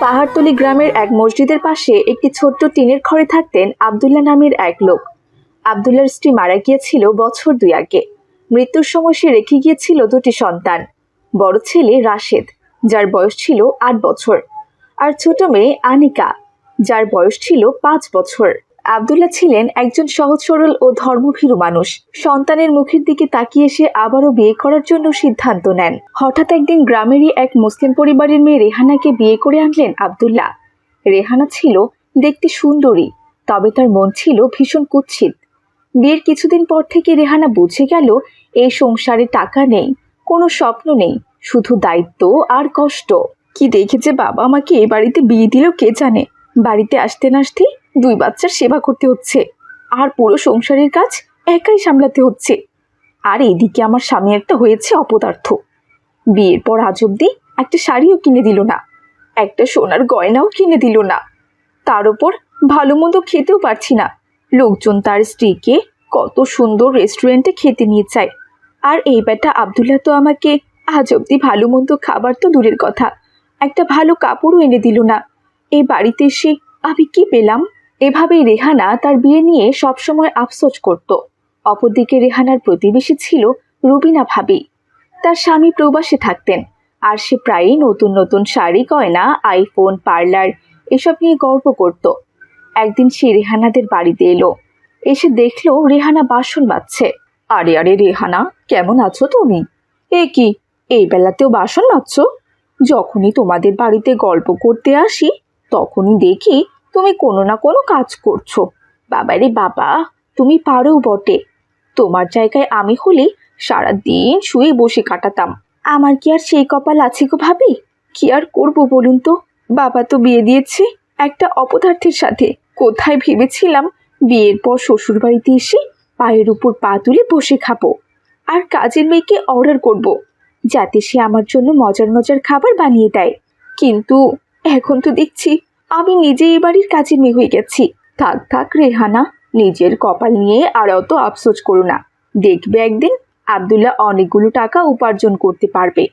পাহাড়তলি গ্রামের এক মসজিদের পাশে একটি ছোট্ট টিনের ঘরে থাকতেন আবদুল্লাহ নামের এক লোক। আবদুল্লার স্ত্রী মারা গিয়েছিল বছর দুই আগে। মৃত্যুর সময় সে রেখে গিয়েছিল দুটি সন্তান। বড় ছেলে রাশেদ, যার বয়স ছিল আট বছর, আর ছোট মেয়ে আনিকা, যার বয়স ছিল পাঁচ বছর। আবদুল্লাহ ছিলেন একজন সহজ, সরল ও ধর্মভীরু মানুষ। সন্তানের মুখের দিকে তাকিয়ে সে আবারও বিয়ে করার জন্য সিদ্ধান্ত নেন। হঠাৎ একদিন গ্রামেরই এক মুসলিম পরিবারের মেয়ে রেহানাকে বিয়ে করে আনলেন আবদুল্লাহ। রেহানা ছিল দেখতে সুন্দরী, তবে তার মন ছিল ভীষণ কুৎসিত। বিয়ের কিছুদিন পর থেকে রেহানা বুঝে গেল এই সংসারে টাকা নেই, কোনো স্বপ্ন নেই, শুধু দায়িত্ব আর কষ্ট। কি দেখেছে বাবা আমাকে এ বাড়িতে বিয়ে দিল কে জানে? বাড়িতে আসতে না আসতেই দুই বাচ্চার সেবা করতে হচ্ছে, আর পুরো সংসারের কাজ একাই সামলাতে হচ্ছে। আর এদিকে আমার স্বামী একটা হয়েছে অপদার্থ। বিয়ের পর আজ অব্দি একটা শাড়িও কিনে দিল না, একটা সোনার গয়নাও কিনে দিল না। তার ওপর ভালো মন্দ খেতেও পারছি না। লোকজন তার স্ত্রীকে কত সুন্দর রেস্টুরেন্টে খেতে নিয়ে চায়। আর এই বেটা আবদুল্লাহ তো আমাকে আজ অব্দি ভালো মন্দ খাবার তো দূরের কথা, একটা ভালো কাপড়ও এনে দিল না। এই বাড়িতে এসে আমি কি পেলাম? এভাবেই রেহানা তার বিয়ে নিয়ে সবসময় আফসোস করত। অপরদিকে রেহানার প্রতিবেশী ছিল রুবিনা ভাবি। তার স্বামী প্রবাসে থাকতেন, আর সে প্রায়ই নতুন নতুন শাড়ি, গয়না, আইফোন, পার্লার এসব নিয়ে গর্ব করত। একদিন সে রেহানাদের বাড়িতে এলো। এসে দেখল রেহানা বাসন মাজছে। আরে আরে রেহানা, কেমন আছো তুমি? এ কি, এই বেলাতেও বাসন মাজছো? যখনই তোমাদের বাড়িতে গল্প করতে আসি, তখনই দেখি তুমি কোনো না কোনো কাজ করছ। বাবারে বাবা, তুমি পারো বটে। তোমার জায়গায় আমি হলে সারাদিন শুয়ে বসে কাটাতাম। আমার কি আর সেই কপাল আছে গো ভাবি? কি আর করব বলুন তো? বাবা তো বিয়ে দিয়েছে একটা অপদার্থের সাথে। কোথায় ভেবেছিলাম বিয়ের পর শ্বশুর বাড়িতে এসে পায়ের উপর পা তুলে বসে খাব। আর কাজের মেয়েকে অর্ডার করব, যাতে সে আমার জন্য মজার মজার খাবার বানিয়ে দেয়। কিন্তু এখন তো দেখছি আমি নিজে এই বাড়ির কাজের মেয়ে হয়ে গেছি। থাক থাক রেহানা, নিজের কপাল নিয়ে আর অত আফসোস করো না। দেখবে একদিন আবদুল্লাহ অনেকগুলো টাকা উপার্জন করতে পারবে।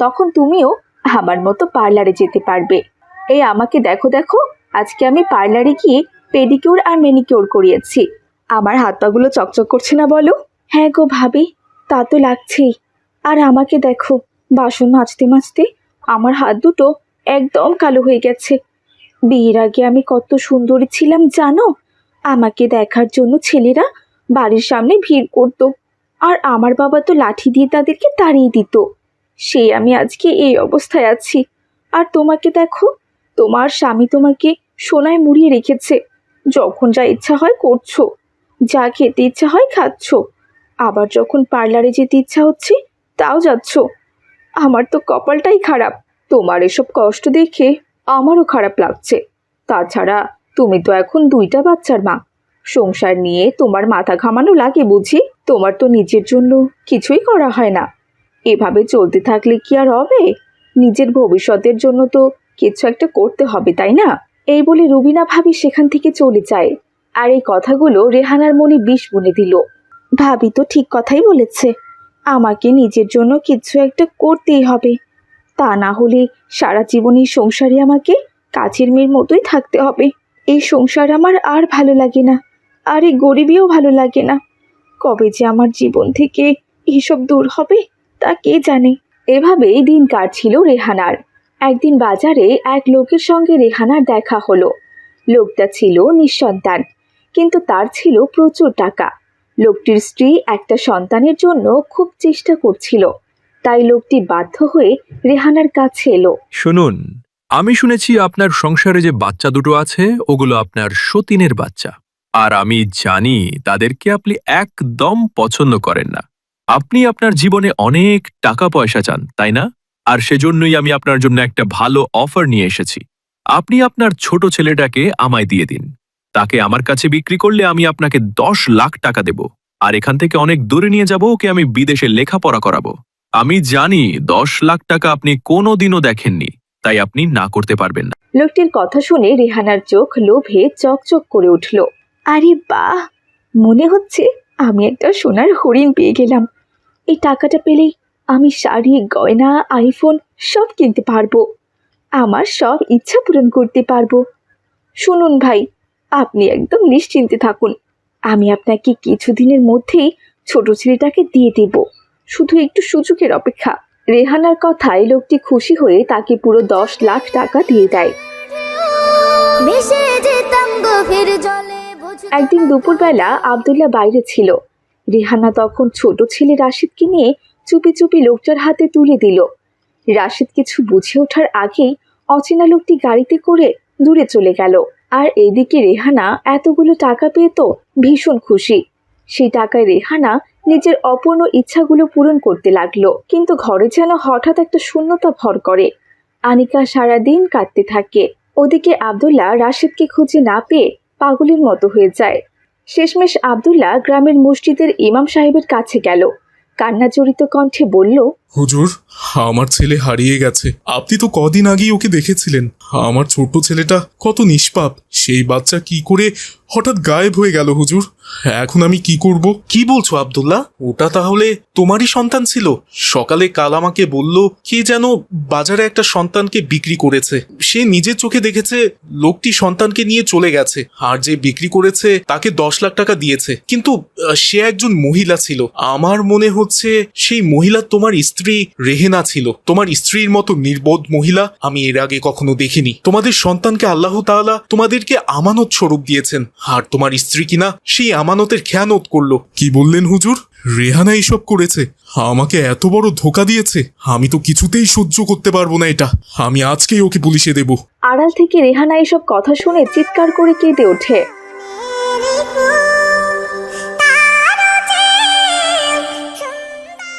তখন তুমিও আমার মতো পার্লারে যেতে পারবে। এই আমাকে দেখো দেখো, আজকে আমি পার্লারে গিয়ে পেডিকিউর আর মেনিকিউর করিয়েছি। আমার হাত পাগুলো চকচক করছে না বলো? হ্যাঁ গো ভাবি, তা তো লাগছেই। আর আমাকে দেখো, বাসন মাজতে মাজতে আমার হাত দুটো একদম কালো হয়ে গেছে। বিয়ের আগে আমি কত সুন্দরী ছিলাম, জানো? আমাকে দেখার জন্য ছেলেরা বাড়ির সামনে ভিড় করত। আর আমার বাবা তো লাঠি দিয়ে তাদেরকে তাড়িয়ে দিত। সে আমি আজকে এই অবস্থায় আছি। আর তোমাকে দেখো, তোমার স্বামী তোমাকে সোনায় মুড়িয়ে রেখেছে। যখন যা ইচ্ছা হয় করছ। যা খেতে ইচ্ছা হয় খাচ্ছ। আবার যখন পার্লারে যেতে ইচ্ছা হচ্ছে, তাও যাচ্ছ। আমার তো কপালটাই খারাপ। তোমার এসব কষ্ট দেখে আমারও খারাপ লাগছে। তাছাড়া তুমি তো এখন দুইটা বাচ্চার মা। সংসার নিয়ে তোমার মাথা ঘামানো লাগে বুঝি? তোমার তো নিজের জন্য কিছুই করা হয় না। এভাবে চলতে থাকলে কি আর হবে? নিজের ভবিষ্যতের জন্য তো কিছু একটা করতে হবে, তাই না? এই বলে রুবিনা ভাবি সেখান থেকে চলে যায়। আর এই কথাগুলো রেহানার মনে বিষ বুনে দিল। ভাবি তো ঠিক কথাই বলেছে। আমাকে নিজের জন্য কিছু একটা করতেই হবে। তা না হলে সারা জীবন সংসারে আমাকে কাছের মেয়ের মতোই থাকতে হবে। এই সংসার আমার আর ভালো লাগে না, আর এই গরিবিও ভালো লাগে না। কবে যে আমার জীবন থেকে এসব দূর হবে, তা কে জানে? এভাবেই দিন কাটছিল রেহানার। একদিন বাজারে এক লোকের সঙ্গে রেহানার দেখা হলো। লোকটা ছিল নিঃসন্তান, কিন্তু তার ছিল প্রচুর টাকা। লোকটির স্ত্রী একটা সন্তানের জন্য খুব চেষ্টা করছিল। তাই লোকটি বাধ্য হয়ে রেহানার কাছে এলো। শুনুন, আমি শুনেছি আপনার সংসারে যে বাচ্চা দুটো আছে, ওগুলো আপনার সতীনের বাচ্চা। আর আমি জানি তাদেরকে আপনি একদম পছন্দ করেন না। আপনি আপনার জীবনে অনেক টাকা পয়সা চান, তাই না? আর সেজন্যই আমি আপনার জন্য একটা ভালো অফার নিয়ে এসেছি। আপনি আপনার ছোট ছেলেটাকে আমায় দিয়ে দিন। তাকে আমার কাছে বিক্রি করলে আমি আপনাকে দশ লাখ টাকা দেব। আর এখান থেকে অনেক দূরে নিয়ে যাব, ওকে আমি বিদেশে লেখাপড়া করাবো। আমি জানি দশ লাখ টাকা আপনি কোনোদিনও দেখেননি, তাই আপনি না করতে পারবেন না। লোকটির কথা শুনে রেহানার চোখ লোভে চকচক করে উঠল। আরে বাহ! মনে হচ্ছে আমি একটা সোনার হরিণ পেয়ে গেলাম। এই টাকাটা পেলেই আমি শাড়ি, গয়না, আইফোন সব কিনতে পারব। আমার সব ইচ্ছা পূরণ করতে পারব। শুনুন ভাই, আপনি একদম নিশ্চিন্তে থাকুন। আমি আপনাকে কিছুদিনের মধ্যেই ছোট ছেলেটাকে দিয়ে দেব। শুধু একটু সুযোগের অপেক্ষা। রেহানার কথায় লোকটি খুশি হয়ে তাকে পুরো দশ লাখ টাকা দিয়ে দেয়। একদিন দুপুরবেলা আবদুল্লাহ বাইরে ছিল। রেহানা তখন ছোট ছেলে রাশিদকে নিয়ে চুপি চুপি লোকটার হাতে তুলে দিল। রাশিদ কিছু বুঝে ওঠার আগেই অচেনা লোকটি গাড়িতে করে দূরে চলে গেল। আর এদিকে রেহানা এতগুলো টাকা পেয়ে তো ভীষণ খুশি। সেই টাকায় রেহানা নিজের অপূর্ণ ইচ্ছাগুলো পূরণ করতে লাগল। কিন্তু ঘরে যেন হঠাৎ একটা শূন্যতা ভর করে। আনিকা সারাদিন কাঁদতে থাকে। ওদিকে আবদুল্লাহ রাশিদকে খুঁজে না পেয়ে পাগলের মতো হয়ে যায়। শেষমেশ আবদুল্লাহ গ্রামের মসজিদের ইমাম সাহেবের কাছে গেল। কান্নাজড়িত কণ্ঠে বলল, হুজুর, আমার ছেলে হারিয়ে গেছে। আপনি তো কদিন আগেই ওকে দেখেছিলেন। আমার ছোট্ট ছেলেটা কত নিষ্পাপ। সেই বাচ্চা কি করে হঠাৎ গায়েব হয়ে গেল, হুজুর? এখন আমি কি করব? কি বলছো, আব্দুল্লাহ? ওটা তাহলে তোমারই সন্তান ছিল। সকালে কাল আমাকে বলল, কে যেন বাজারে একটা সন্তানকে বিক্রি করেছে। সে নিজের চোখে দেখেছে, লোকটি সন্তানকে নিয়ে চলে গেছে। আর যে বিক্রি করেছে, তাকে দশ লাখ টাকা দিয়েছে। কিন্তু সে একজন মহিলা ছিল। আমার মনে হচ্ছে, সেই মহিলা তোমার স্ত্রী রেহেনা ছিল। তোমার স্ত্রীর মতো নির্বোধ মহিলা আমি এর আগে কখনো দেখিনি। তোমাদের সন্তানকে আল্লাহ তাআলা তোমাদেরকে আমানত স্বরূপ দিয়েছেন। আর তোমার স্ত্রী কিনা, সেই আমানতের খেয়ানত করল। কি বললেন হুজুর? রেহানা এইসব করেছে। আমাকে এত বড় ধোকা দিয়েছে। আমি তো কিছুতেই সহ্য করতে পারব না এটা। আমি আজকেই ওকে পুলিশে দেব। আড়াল থেকে রেহানা এসব কথা শুনে চিৎকার করে কেঁদে ওঠে।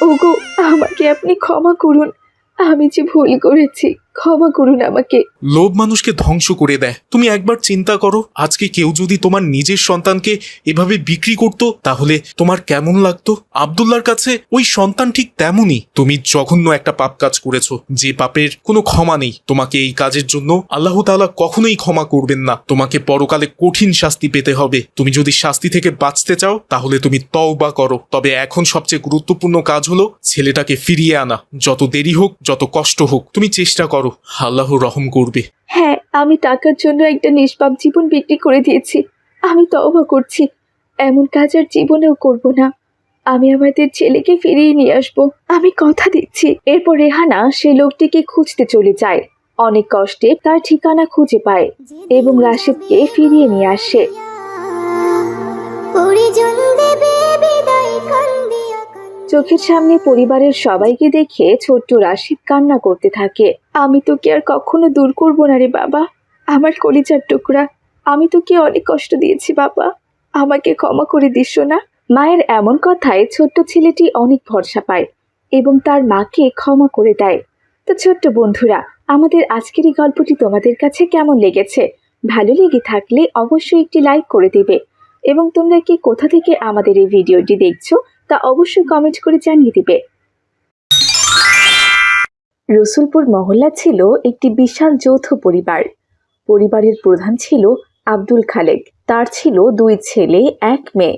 ওগো, আমাকে আপনি ক্ষমা করুন। আমি যে ভুল করেছি ক্ষমা করুন আমাকে। লোভ মানুষকে ধ্বংস করে দেয়। তুমি একবার চিন্তা করো, আজকে কেউ যদি তোমার নিজের সন্তানকে এভাবে বিক্রি করত, তাহলে তোমার কেমন লাগতো? আব্দুল্লার কাছে ওই সন্তান ঠিক তেমনই। তুমি জঘন্য একটা পাপ কাজ করেছ। যে পাপের কোনো ক্ষমা নেই। তোমাকে এই কাজের জন্য আল্লাহ তাআলা কখনোই ক্ষমা করবেন না। তোমাকে পরকালে কঠিন শাস্তি পেতে হবে। তুমি যদি শাস্তি থেকে বাঁচতে চাও, তাহলে তুমি তওবা করো। তবে এখন সবচেয়ে গুরুত্বপূর্ণ কাজ হলো ছেলেটাকে ফিরিয়ে আনা। যত দেরি হোক, যত কষ্ট হোক, তুমি চেষ্টা করো। আল্লাহ রহম করবে। হ্যাঁ আমি টাকার জন্য একটা নিষ্পাপ জীবন বিক্রি করে দিয়েছি। আমি তওবা করছি। এমন কাজ আর জীবনেও করব না। আমি আমাদের ছেলেকে ফিরিয়ে নিয়ে আসব। আমি কথা দিচ্ছি। এরপর রেহানা সে লোকটিকে খুঁজতে চলে যায়। অনেক কষ্টে তার ঠিকানা খুঁজে পায় এবং রাশিদকে ফিরিয়ে নিয়ে আসে। পরিজন চোখের সামনে পরিবারের সবাইকে দেখে ছোট্ট রাশিদ কান্না করতে থাকে। আমি তোকে আর কখনো দূর করব না রে বাবা। আমার কলিজার টুকরা। আমি তোকে অনেক কষ্ট দিয়েছি বাবা। আমাকে ক্ষমা করে দিস না মায়ের এমন কথায় ছোট্ট ছেলেটি অনেক ভরসা পায় এবং তার মাকে ক্ষমা করে দেয়। তো ছোট্ট বন্ধুরা, আমাদের আজকের এই গল্পটি তোমাদের কাছে কেমন লেগেছে? ভালো লেগে থাকলে অবশ্যই একটি লাইক করে দেবে। এবং তোমরা কি কোথা থেকে আমাদের এই ভিডিওটি দেখছ তা অবশ্যই কমেন্ট করে জানিয়ে দিবে। রসুলপুর মহল্লা ছিল একটি বিশাল যৌথ পরিবার। পরিবারের প্রধান ছিল আব্দুল খালেক। তার ছিল দুই ছেলে, এক মেয়ে।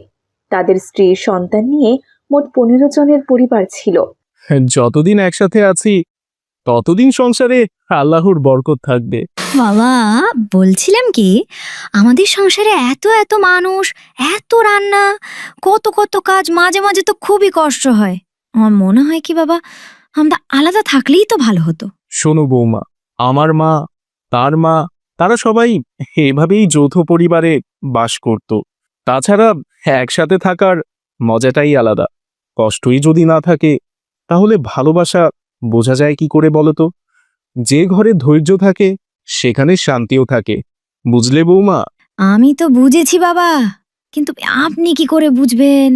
তাদের স্ত্রীর সন্তান নিয়ে মোট পনেরো জনের পরিবার ছিল। যতদিন একসাথে আছি ততদিন সংসারে আল্লাহর বরকত থাকবে। বাবা বলছিলাম কি? আমাদের সংসারে এত এত মানুষ এত রান্না কত কত কাজ মাঝে মাঝে তো খুবই কষ্ট হয়। আমার মনে হয় কি বাবা আমরা আলাদা থাকলেই তো ভালো হতো। শোনো বৌমা আমার মা তার মা তারা সবাই এভাবেই যৌথ পরিবারে বাস করত। তাছাড়া একসাথে থাকার মজাটাই আলাদা। কষ্টই যদি না থাকে তাহলে ভালোবাসা বোঝা যায় কি করে বলো তো যে ঘরে ধৈর্য থাকে, সেখানে শান্তিও থাকে। বুঝলে বৌমা? আমি তো বুঝেছি বাবা। কিন্তু আপনি কি করে বুঝবেন?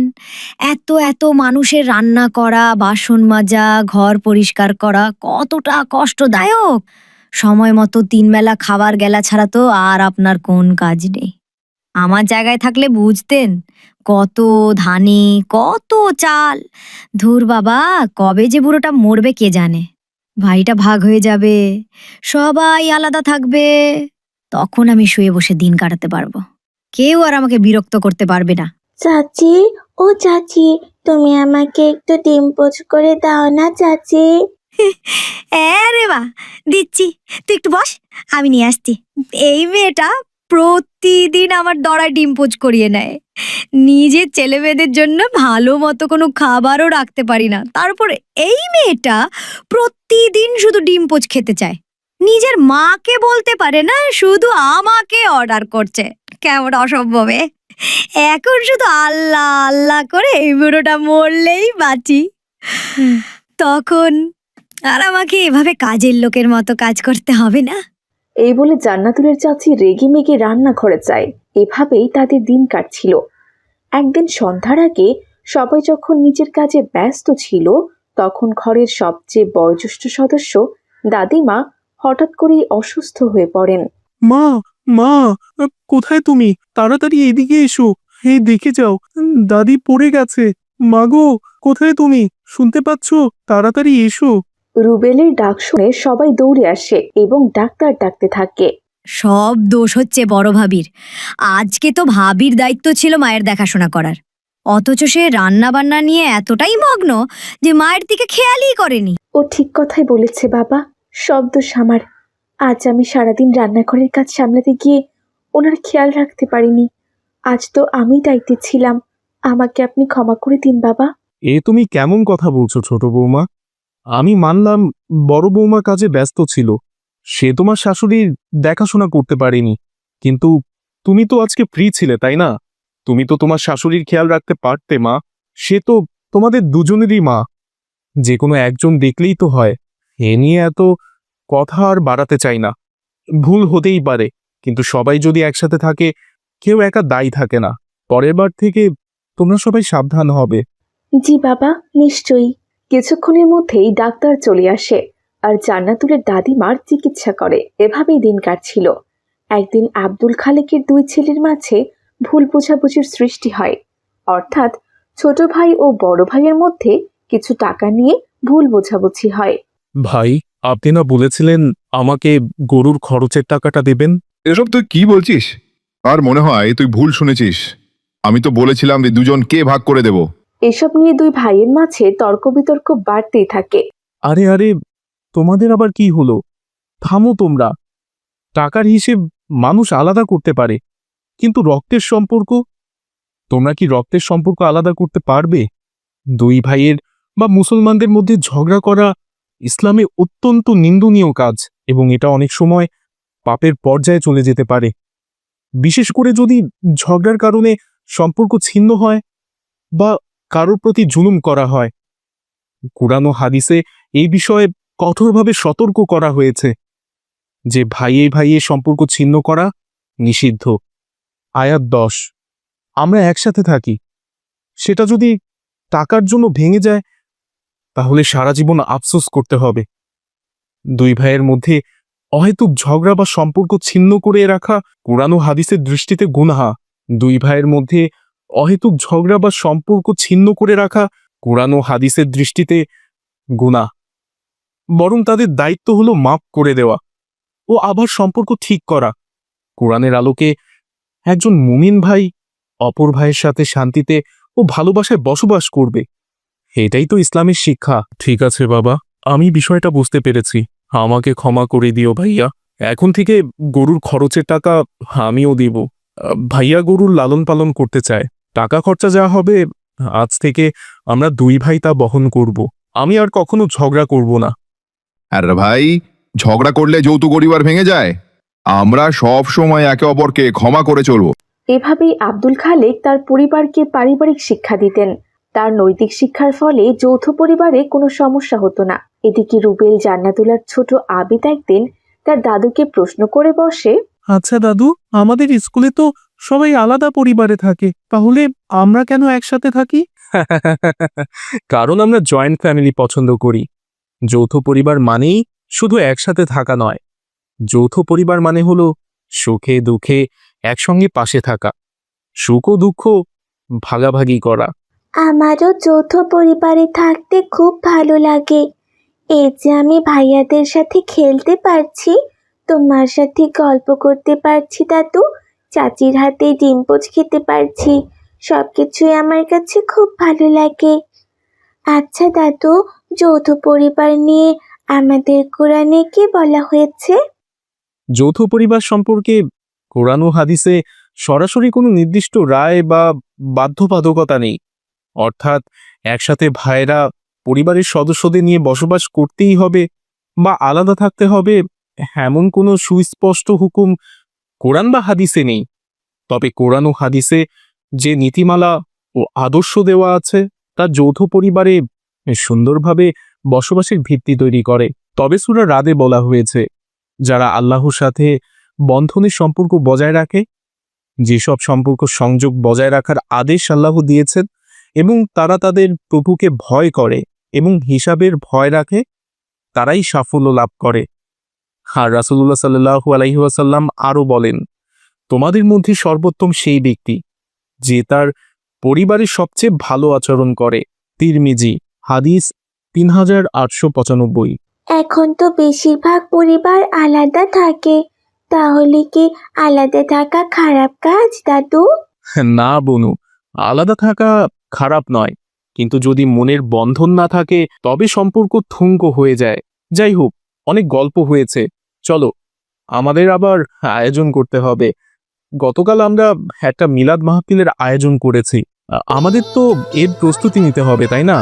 এত এত মানুষের রান্না করা, বাসন মাজা, ঘর পরিষ্কার করা কতটা কষ্টদায়ক। সময় মতো তিন বেলা খাবার গেলা ছাড়া তো আর আপনার কোন কাজ নেই। আমার জায়গায় থাকলে বুঝতেন। কত ধানে কত চাল। ধুর বাবা কবে যে বুড়োটা মরবে কে জানে? ভাইটা ভাগ হয়ে যাবে সবাই আলাদা থাকবে। তখন আমি শুয়ে বসে দিন কাটাতে পারব। কেউ আর আমাকে বিরক্ত করতে পারবে না। চাচি ও চাচি তুমি আমাকে একটু ডিম পোচ করে দাও না চাচি? হ্যাঁ রে মা দিচ্ছি। তুই একটু বস আমি নিয়ে আসছি। এই মেয়েটা প্রতিদিন আমার দড়ায় ডিম পোচ করিয়ে নেয়। নিজের ছেলে মেয়েদের জন্য ভালো মতো কোনো খাবারও রাখতে পারি না। তারপর এই মেয়েটা প্রতিদিন শুধু ডিম পোচ খেতে চায়। নিজের মাকে বলতে পারে না শুধু আমাকে অর্ডার করছে। কেমন অসম্ভবে এখন শুধু আল্লাহ আল্লাহ করে এই বুড়োটা মরলেই বাঁচি। তখন আর আমাকে এভাবে কাজের লোকের মতো কাজ করতে হবে না। এই বলে জান্নাতুলের চাচি রেগে মেগে রান্নাঘরে যায়। এভাবেই তাদের দিন কাটছিল। একদিন সন্ধ্যার আগে সবাই যখন নিজের কাজে ব্যস্ত ছিল, তখন ঘরের সবচেয়ে বয়োজ্যেষ্ঠ সদস্য দাদিমা হঠাৎ করেই অসুস্থ হয়ে পড়েন। মা মা, কোথায় তুমি? তাড়াতাড়ি এদিকে এসো। এই দেখে যাও, দাদি পড়ে গেছে। মাগো কোথায় তুমি? শুনতে পাচ্ছ? তাড়াতাড়ি এসো। রুবেলের ডাক শুনে সবাই দৌড়ে আসে এবং ডাক্তার ডাকতে থাকে। সব দোষ হচ্ছে বড় ভাবির। আজকে তো ভাবির দায়িত্ব ছিল মায়ের দেখাশোনা করার। অথচ সে রান্না বান্না নিয়ে এতটাই মগ্ন যে মায়ের দিকে খেয়ালই করেনি। ও ঠিক কথাই বলেছে বাবা। সব দোষ আমার। আজ আমি সারাদিন রান্নাঘরের কাজ সামলাতে গিয়ে ওনার খেয়াল রাখতে পারিনি। আজ তো আমি দায়িত্বে ছিলাম। আমাকে আপনি ক্ষমা করে দিন বাবা। এ তুমি কেমন কথা বলছো ছোট বৌমা? আমি মানলাম বড় বৌমা কাজে ব্যস্ত ছিল। সে তোমার শাশুড়ির দেখাশোনা করতে পারেনি। কিন্তু তুমি তো আজকে ফ্রি ছিলে, তাই না? তুমি তো তোমার শাশুড়ির খেয়াল রাখতে পারতে, মা। সে তো তোমাদের দুজনেরই মা। যে কোনো একজন দেখলেই তো হয়। এ নিয়ে এত কথা আর বাড়াতে চাই না। ভুল হতেই পারে, কিন্তু সবাই যদি একসাথে থাকে, কেউ একা দায়ী থাকে না। পরের বার থেকে তোমরা সবাই সাবধান হবে। জি বাবা, নিশ্চয়ই। কিছুক্ষণের মধ্যেই ডাক্তার চলে আসে আর জান্নাতুলের দাদিমার চিকিৎসা করে। এভাবেই দিন কাটছিল। একদিন আব্দুল খালেকের দুই ছেলের মাঝে ভুল বোঝাবুঝির সৃষ্টি হয়। অর্থাৎ ছোট ভাই ও বড় ভাইয়ের মধ্যে কিছু টাকা নিয়ে ভুল বোঝাবুঝি হয়। ভাই আপনি না বলেছিলেন আমাকে গরুর খরচের টাকাটা দেবেন? এসব তুই কি বলছিস? আর মনে হয় তুই ভুল শুনেছিস। আমি তো বলেছিলাম যে দুজন কে ভাগ করে দেব। এসব নিয়ে দুই ভাইয়ের মাঝে তর্ক বিতর্ক বাড়তেই থাকে। আরে আরে, তোমাদের আবার কি হলো? থামো তোমরা। টাকার হিসেব মানুষ আলাদা করতে পারে, কিন্তু রক্তের সম্পর্ক? তোমরা কি রক্তের সম্পর্ক আলাদা করতে পারবে? দুই ভাইয়ের বা মুসলমানদের মধ্যে ঝগড়া করা ইসলামে অত্যন্ত নিন্দনীয় কাজ, এবং এটা অনেক সময় পাপের পর্যায়ে চলে যেতে পারে। বিশেষ করে যদি ঝগড়ার কারণে সম্পর্ক ছিন্ন হয় বা কারোর প্রতি জুলুম করা হয়। কোরআন হাদিসে এই বিষয়ে কঠোরভাবে সতর্ক করা হয়েছে যে ভাইয়ে ভাইয়ে সম্পর্ক ছিন্ন করা নিষিদ্ধ। আয়াত দশ, আমরা একসাথে থাকি। সেটা যদি টাকার জন্য ভেঙে যায়, তাহলে সারা জীবন আফসোস করতে হবে। দুই ভাইয়ের মধ্যে অহেতুক ঝগড়া বা সম্পর্ক ছিন্ন করে রাখা কোরআন হাদিসের দৃষ্টিতে গুনাহা। দুই ভাইয়ের মধ্যে অহেতুক ঝগড়া বা সম্পর্ক ছিন্ন করে রাখা কোরআন ও হাদিসের দৃষ্টিতে গুনাহ। বরং তাদের দায়িত্ব হলো মাপ করে দেওয়া ও আবার সম্পর্ক ঠিক করা। কোরআনের আলোকে একজন মুমিন ভাই অপর ভাইয়ের সাথে শান্তিতে ও ভালোবাসায় বসবাস করবে। এটাই তো ইসলামের শিক্ষা। ঠিক আছে বাবা, আমি বিষয়টা বুঝতে পেরেছি। আমাকে ক্ষমা করে দিও ভাইয়া। এখন থেকে গরুর খরচের টাকা আমিও দিব। ভাইয়া গরুর লালন পালন করতে চায়। টাকা খরচা যা হবে আজ থেকে আমরা দুই ভাই তা বহন করব। আমি আর কখনো ঝগড়া করব না। আর ভাই ঝগড়া করলে যৌতুক পরিবার ভেঙে যায়। আমরা সব সময় একে অপরকে ক্ষমা করে চলবো। এভাবেই আব্দুল খালেক তার পরিবারকে পারিবারিক শিক্ষা দিতেন। তার নৈতিক শিক্ষার ফলে যৌথ পরিবারে কোনো সমস্যা হতো না। এদিকে রুবেল জান্নাতুলার ছোট আবিদ একদিন তার দাদুকে প্রশ্ন করে বসে আচ্ছা দাদু আমাদের স্কুলে তো সবাই আলাদা পরিবারে থাকে তাহলে আমরা কেন একসাথে থাকি? কারণ আমরা জয়েন্ট ফ্যামিলি পছন্দ করি। যৌথ পরিবার মানেই শুধু একসাথে থাকা নয়। যৌথ পরিবার মানে হলো সুখে দুঃখে একসঙ্গে পাশে থাকা সুখ ও দুঃখ ভাগাভাগি করা। আমারও যৌথ পরিবারে থাকতে খুব ভালো লাগে। এই যে আমি ভাইয়াদের সাথে খেলতে পারছি তোমার সাথে গল্প করতে পারছি দাদু। চাচির হাতে ডিম পোচ খেতে পারছি। সব কিছুই আমার কাছে খুব ভালো লাগে। আচ্ছা দাদু, যৌথ পরিবার নিয়ে আমাদের কোরআনে কি বলা হয়েছে? যৌথ পরিবার সম্পর্কে কোরআন ও হাদিসে সরাসরি কোনো নির্দিষ্ট রায় বা বাধ্যবাধকতা নেই। অর্থাৎ একসাথে ভাইরা পরিবারের সদস্যদের নিয়ে বসবাস করতেই হবে বা আলাদা থাকতে হবে, এমন কোনো সুস্পষ্ট হুকুম কোরআন বা হাদিসে নেই। তবে কোরআন ও হাদিসে যে নীতিমালা ও আদর্শ দেওয়া আছে, তা যৌথ পরিবারে সুন্দরভাবে বসবাসের ভিত্তি তৈরি করে। তবে সুরা রাদে বলা হয়েছে, যারা আল্লাহর সাথে বন্ধনের সম্পর্ক বজায় রাখে, যেসব সম্পর্ক সংযোগ বজায় রাখার আদেশ আল্লাহ দিয়েছেন, এবং তারা তাদের প্রভুকে ভয় করে এবং হিসাবের ভয় রাখে, তারাই সাফল্য লাভ করে। আর রাসুল্লাহ সাল্লাহু আলাইহাসাল্লাম আরও বলেন তোমাদের মধ্যে সর্বোত্তম সেই ব্যক্তি যে তার পরিবারের সবচেয়ে ভালো আচরণ করে। তিরমিজি হাদিস তিন হাজার আটশো পঁচানব্বই। এখন তো বেশিরভাগ পরিবার আলাদা থাকে তাহলে কি আলাদা থাকা খারাপ কাজ দাদু? না বনু আলাদা থাকা খারাপ নয়। কিন্তু যদি মনের বন্ধন না থাকে তবে সম্পর্ক থুঙ্গ হয়ে যায়। যাই হোক অনেক গল্প হয়েছে। চলো আমাদের আবার আয়োজন করতে হবে। গতকাল আমরা একটা মিলাদ মাহফিলের আয়োজন করেছি। আমাদের তো এর প্রস্তুতি নিতে হবে তাই না?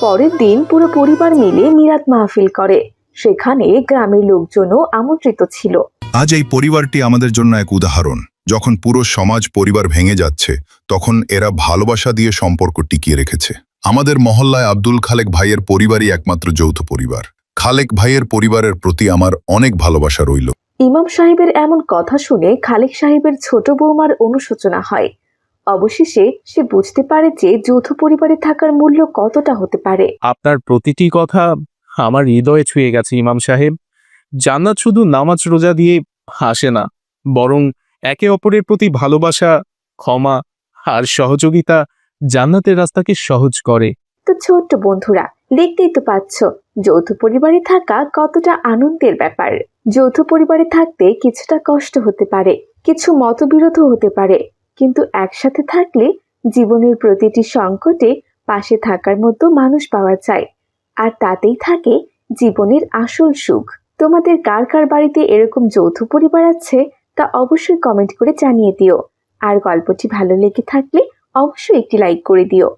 পরের দিন পুরো পরিবার মিলে মিলাদ মাহফিল করে। সেখানে গ্রামের লোকজনও আমন্ত্রিত ছিল। আজ এই পরিবারটি আমাদের জন্য এক উদাহরণ। যখন পুরো সমাজ পরিবার ভেঙে যাচ্ছে তখন এরা ভালোবাসা দিয়ে সম্পর্ক টিকিয়ে রেখেছে। আমাদের মহল্লায় আব্দুল খালেক ভাইয়ের পরিবারই একমাত্র যৌথ পরিবার। খালেক ভাইয়ের পরিবারের প্রতি আমার অনেক ভালোবাসা রইল। ইমাম সাহেবের এমন কথা শুনে খালেক সাহেবের ছোট বৌমার অনুশোচনা হয়। অবশেষে সে বুঝতে পারে যে যৌথ পরিবারে থাকার মূল্য কতটা হতে পারে। আপনার প্রতিটি কথা আমার হৃদয়ে ছুঁয়ে গেছে ইমাম সাহেব। জান্নাত শুধু নামাজ রোজা দিয়ে আসে না বরং একে অপরের প্রতি ভালোবাসা ক্ষমা আর সহযোগিতা জান্নাতের রাস্তাকে সহজ করে? তো ছোট্ট বন্ধুরা, দেখতেই তো পাচ্ছ, যৌথ পরিবারে থাকা কতটা আনন্দের ব্যাপার। যৌথ পরিবারে থাকতে কিছুটা কষ্ট হতে পারে, কিছু মতবিরোধও হতে পারে। কিন্তু একসাথে থাকলে জীবনের প্রতিটি সংকটে পাশে থাকার মতো মানুষ পাওয়া যায়। আর তাতেই থাকে জীবনের আসল সুখ। তোমাদের কার কার বাড়িতে এরকম যৌথ পরিবার আছে, তা অবশ্যই কমেন্ট করে জানিয়ে দিও। আর গল্পটি ভালো লেগে থাকলে অবশ্যই একটি লাইক করে দিও।